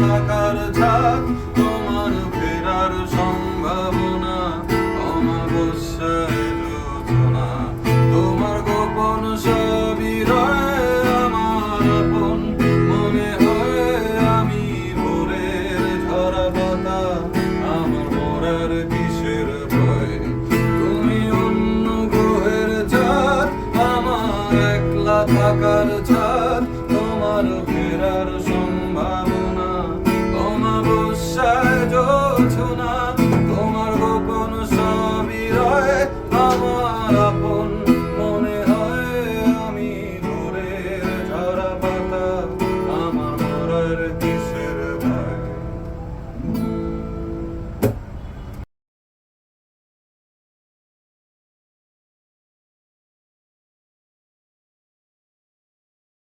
থাকার থাক তোমার ফেরার সম্ভাবনা অমাবস্যায় রচনা। তোমার গোপন আমার আপন, মনে হয় আমি ভোরের ঝরা পাতা, আমার মরার কিসের ভয়। তুমি অন্য গ্রহের চাঁদ আমার একলা থাকার তোমার বোঝো না তোমার গোপন সবই রয়ে আমার